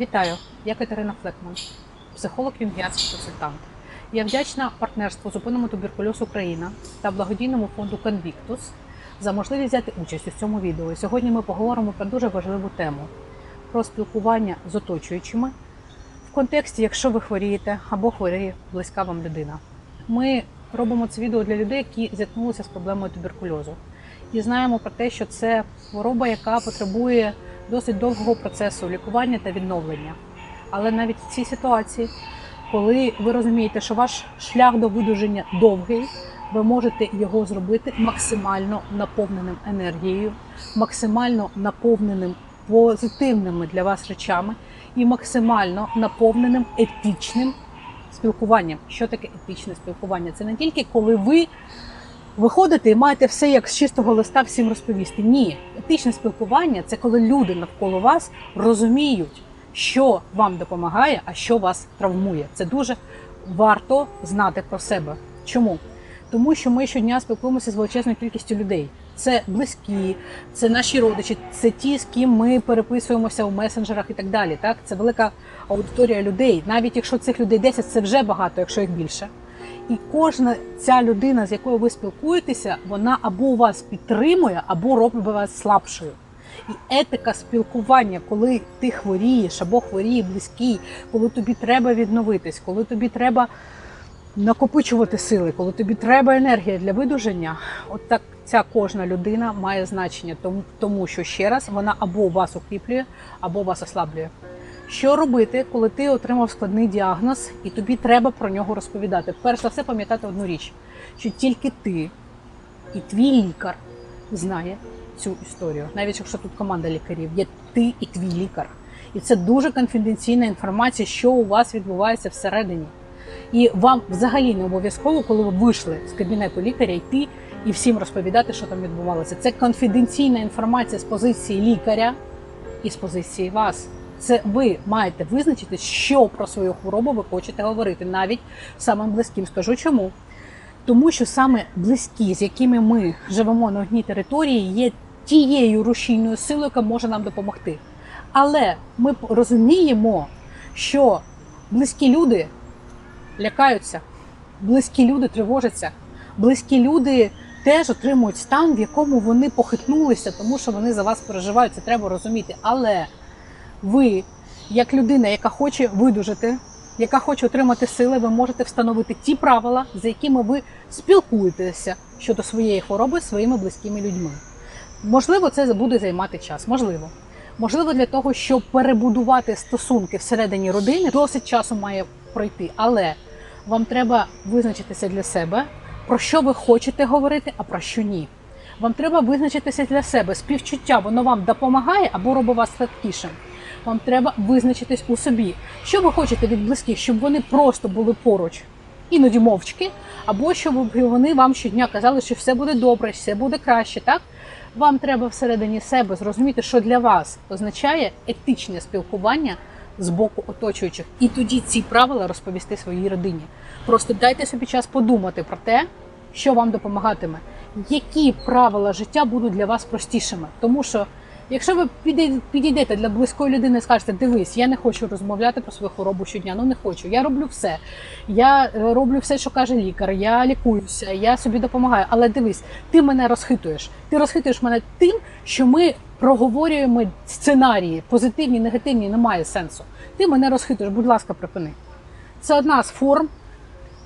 Вітаю, я Катерина Флекман, психолог вінгіанський консультант. Я вдячна партнерству Зупинимо туберкульоз Україна та благодійному фонду Convictus за можливість взяти участь у цьому відео. Сьогодні ми поговоримо про дуже важливу тему про спілкування з оточуючими в контексті, якщо ви хворієте або хворіє близька вам людина. Ми робимо це відео для людей, які зіткнулися з проблемою туберкульозу, і знаємо про те, що це хвороба, яка потребує досить довгого процесу лікування та відновлення. Але навіть в цій ситуації, коли ви розумієте, що ваш шлях до видуження довгий, ви можете його зробити максимально наповненим енергією, максимально наповненим позитивними для вас речами і максимально наповненим етичним спілкуванням. Що таке етичне спілкування? Це не тільки коли ви виходите і маєте все як з чистого листа всім розповісти. Ні, етичне спілкування це коли люди навколо вас розуміють, що вам допомагає, а що вас травмує. Це дуже варто знати про себе. Чому? Тому що ми щодня спілкуємося з величезною кількістю людей. Це близькі, це наші родичі, це ті, з ким ми переписуємося у месенджерах і так далі. Так, це велика аудиторія людей. Навіть якщо цих людей 10, це вже багато, якщо їх більше. І кожна ця людина, з якою ви спілкуєтеся, вона або вас підтримує, або робить вас слабшою. І етика спілкування, коли ти хворієш або хворіє близький, коли тобі треба відновитись, коли тобі треба накопичувати сили, коли тобі треба енергія для видуження, от так ця кожна людина має значення, тому, що ще раз вона або вас укріплює, або вас ослаблює. Що робити, коли ти отримав складний діагноз і тобі треба про нього розповідати? Перш за все, пам'ятати одну річ: що тільки ти і твій лікар знає цю історію, навіть якщо тут команда лікарів, є ти і твій лікар. І це дуже конфіденційна інформація, що у вас відбувається всередині. І вам взагалі не обов'язково, коли ви вийшли з кабінету лікаря, йти і всім розповідати, що там відбувалося. Це конфіденційна інформація з позиції лікаря і з позиції вас. Це ви маєте визначити, що про свою хворобу ви хочете говорити, навіть самим близьким. Скажу чому. Тому що саме близькі, з якими ми живемо на одній території, є тією рушійною силою, яка може нам допомогти. Але ми розуміємо, що близькі люди лякаються, близькі люди тривожаться, близькі люди теж отримують стан, в якому вони похитнулися, тому що вони за вас переживають. Це треба розуміти. Але ви, як людина, яка хоче видужити, яка хоче отримати сили, ви можете встановити ті правила, за якими ви спілкуєтеся щодо своєї хвороби з своїми близькими людьми. Можливо, це буде займати час. Можливо. Можливо, для того, щоб перебудувати стосунки всередині родини, досить часу має пройти. Але вам треба визначитися для себе, про що ви хочете говорити, а про що ні. Вам треба визначитися для себе. Співчуття воно вам допомагає або робить вас слабкішим. Вам треба визначитись у собі, що ви хочете від близьких, щоб вони просто були поруч, іноді мовчки, або щоб вони вам щодня казали, що все буде добре, все буде краще. Так вам треба всередині себе зрозуміти, що для вас означає етичне спілкування з боку оточуючих, і тоді ці правила розповісти своїй родині. Просто дайте собі час подумати про те, що вам допомагатиме, які правила життя будуть для вас простішими, тому що. Якщо ви підійдете для близької людини і скажете, дивись, я не хочу розмовляти про свою хворобу щодня, ну не хочу. Я роблю все. Я е, роблю все, що каже лікар, я лікуюся, я собі допомагаю. Але дивись, ти мене розхитуєш. Ти розхитуєш мене тим, що ми проговорюємо сценарії, позитивні, негативні, немає сенсу. Ти мене розхитуєш, будь ласка, припини. Це одна з форм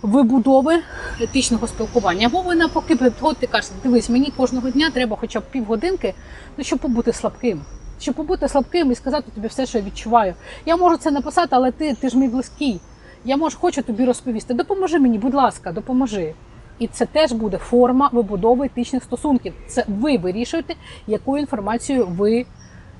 вибудови етичного спілкування. Або ви навпаки підходите і кажете, дивись, мені кожного дня треба хоча б півгодинки, ну, щоб побути слабким. Щоб побути слабким і сказати тобі все, що я відчуваю. Я можу це написати, але ти, ти ж мій близький. Я можу, хочу тобі розповісти. Допоможи мені, будь ласка, допоможи. І це теж буде форма вибудови етичних стосунків. Це ви вирішуєте, якою інформацією ви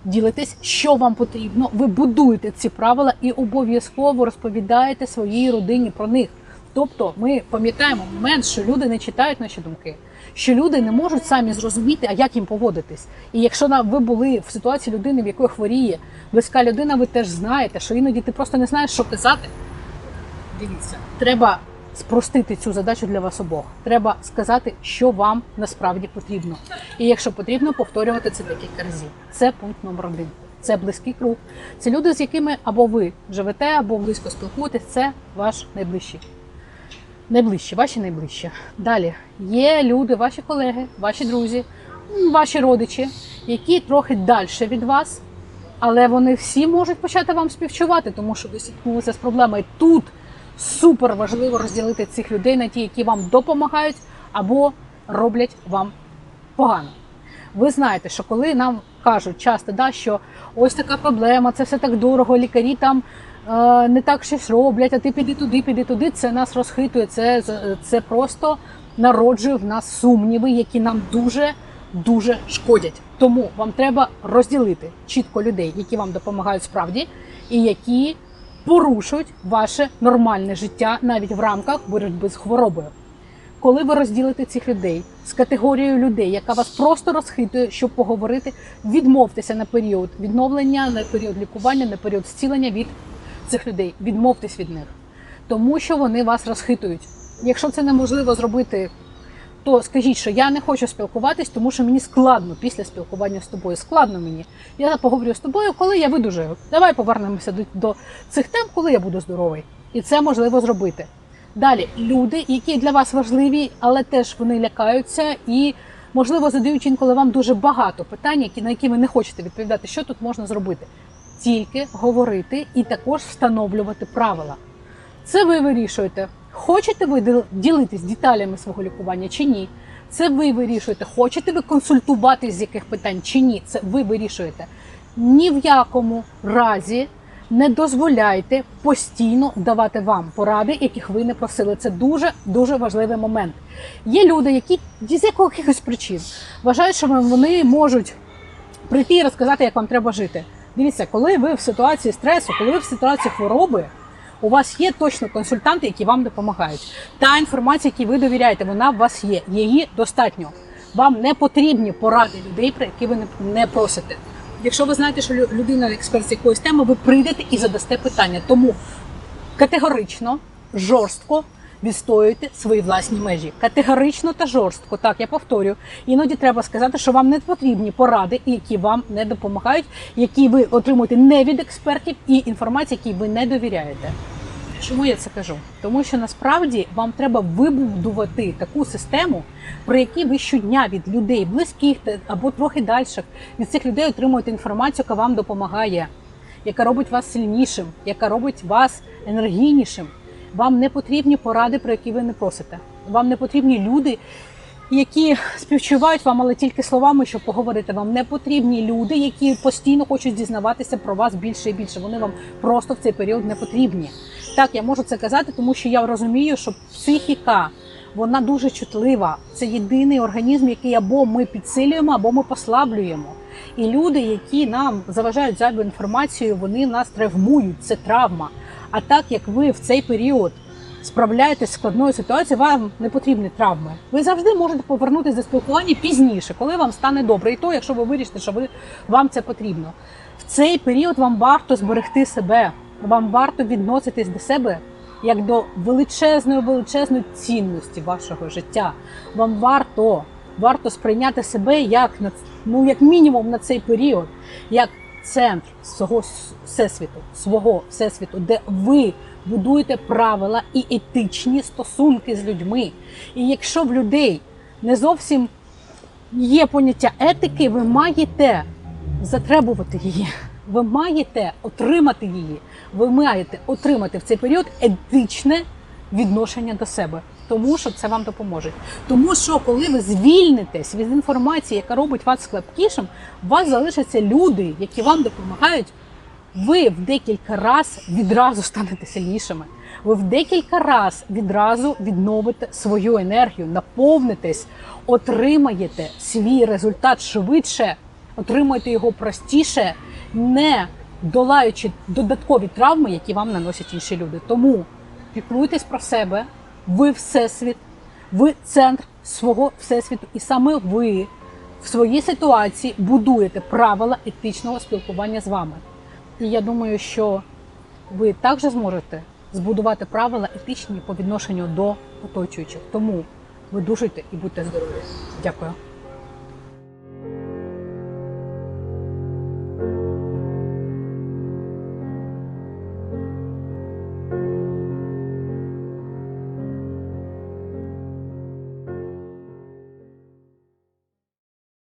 ділитесь, що вам потрібно. Ви будуєте ці правила і обов'язково розповідаєте своїй родині про них. Тобто ми пам'ятаємо момент, що люди не читають наші думки, що люди не можуть самі зрозуміти, а як їм поводитись. І якщо ви були в ситуації людини, в якої хворіє близька людина, ви теж знаєте, що іноді ти просто не знаєш, що казати. Дивіться, треба спростити цю задачу для вас обох. Треба сказати, що вам насправді потрібно. І якщо потрібно, повторювати це декілька разів. Це пункт номер один. це близький круг. Це люди, з якими або ви живете, або близько спілкуєтесь. Це ваш найближчий. Найближчі, ваші найближчі. Далі є люди, ваші колеги, ваші друзі, ваші родичі, які трохи далі від вас, але вони всі можуть почати вам співчувати, тому що ви зіткнулися з проблемою. Тут супер важливо розділити цих людей на ті, які вам допомагають або роблять вам погано. Ви знаєте, що коли нам кажуть часто, да, що ось така проблема, це все так дорого, лікарі там не так щось роблять, а ти піди туди, піди туди. Це нас розхитує, це, це просто народжує в нас сумніви, які нам дуже дуже шкодять. Тому вам треба розділити чітко людей, які вам допомагають справді, і які порушують ваше нормальне життя навіть в рамках боротьби з хворобою. Коли ви розділите цих людей з категорією людей, яка вас просто розхитує, щоб поговорити, відмовтеся на період відновлення, на період лікування, на період зцілення від цих людей. Відмовтесь від них, тому що вони вас розхитують. Якщо це неможливо зробити, то скажіть, що я не хочу спілкуватись, тому що мені складно після спілкування з тобою. Складно мені. Я поговорю з тобою, коли я видужаю. Давай повернемося до, цих тем, коли я буду здоровий. І це можливо зробити. Далі люди, які для вас важливі, але теж вони лякаються і, можливо, задають інколи вам дуже багато питань, на які ви не хочете відповідати, що тут можна зробити. Тільки говорити і також встановлювати правила. Це ви вирішуєте. Хочете ви ділитись деталями свого лікування чи ні? Це ви вирішуєте. Хочете ви консультуватись з яких питань чи ні? Це ви вирішуєте. Ні в якому разі не дозволяйте постійно давати вам поради, яких ви не просили. Це дуже дуже важливий момент. Є люди, які з якихось причин вважають, що вони можуть прийти і розказати, як вам треба жити. Дивіться, коли ви в ситуації стресу, коли ви в ситуації хвороби, у вас є точно консультанти, які вам допомагають. Та інформація, якій ви довіряєте, вона у вас є. Її достатньо. Вам не потрібні поради людей, про які ви не просите. Якщо ви знаєте, що людина експерт з якоїсь теми, ви прийдете і задасте питання. Тому категорично, жорстко відстоюйте свої власні межі. Категорично та жорстко. Так, я повторю. Іноді треба сказати, що вам не потрібні поради, які вам не допомагають, які ви отримуєте не від експертів, і інформації, якій ви не довіряєте. Чому я це кажу? Тому що насправді вам треба вибудувати таку систему, при якій ви щодня від людей, близьких або трохи дальших, від цих людей отримуєте інформацію, яка вам допомагає, яка робить вас сильнішим, яка робить вас енергійнішим. Вам не потрібні поради, про які ви не просите. Вам не потрібні люди, які співчувають вам, але тільки словами, щоб поговорити. Вам не потрібні люди, які постійно хочуть дізнаватися про вас більше і більше. Вони вам просто в цей період не потрібні. Так, я можу це казати, тому що я розумію, що психіка вона дуже чутлива. Це єдиний організм, який або ми підсилюємо, або ми послаблюємо. І люди, які нам заважають зайву інформацію, вони нас травмують. Це травма. А так як ви в цей період справляєтесь з складною ситуацією, вам не потрібні травми. Ви завжди можете повернутися до спілкування пізніше, коли вам стане добре, і то, якщо ви вирішите, що ви вам це потрібно. В цей період вам варто зберегти себе, вам варто відноситись до себе як до величезної величезної цінності вашого життя. Вам варто варто сприйняти себе як ну як мінімум на цей період, як центр свого всесвіту, свого всесвіту, де ви будуєте правила і етичні стосунки з людьми. І якщо в людей не зовсім є поняття етики, ви маєте затребувати її. Ви маєте отримати її. Ви маєте отримати в цей період етичне відношення до себе, тому що це вам допоможе. Тому що коли ви звільнитесь від інформації, яка робить вас слабкішим, у вас залишаться люди, які вам допомагають. Ви в декілька раз відразу станете сильнішими. Ви в декілька раз відразу відновите свою енергію, наповнитесь, отримаєте свій результат швидше, отримаєте його простіше, не долаючи додаткові травми, які вам наносять інші люди. Тому піклуйтесь про себе, ви всесвіт, ви центр свого всесвіту, і саме ви в своїй ситуації будуєте правила етичного спілкування з вами. І я думаю, що ви також зможете збудувати правила етичні по відношенню до оточуючих. Тому видужуйте і будьте здорові. Дякую.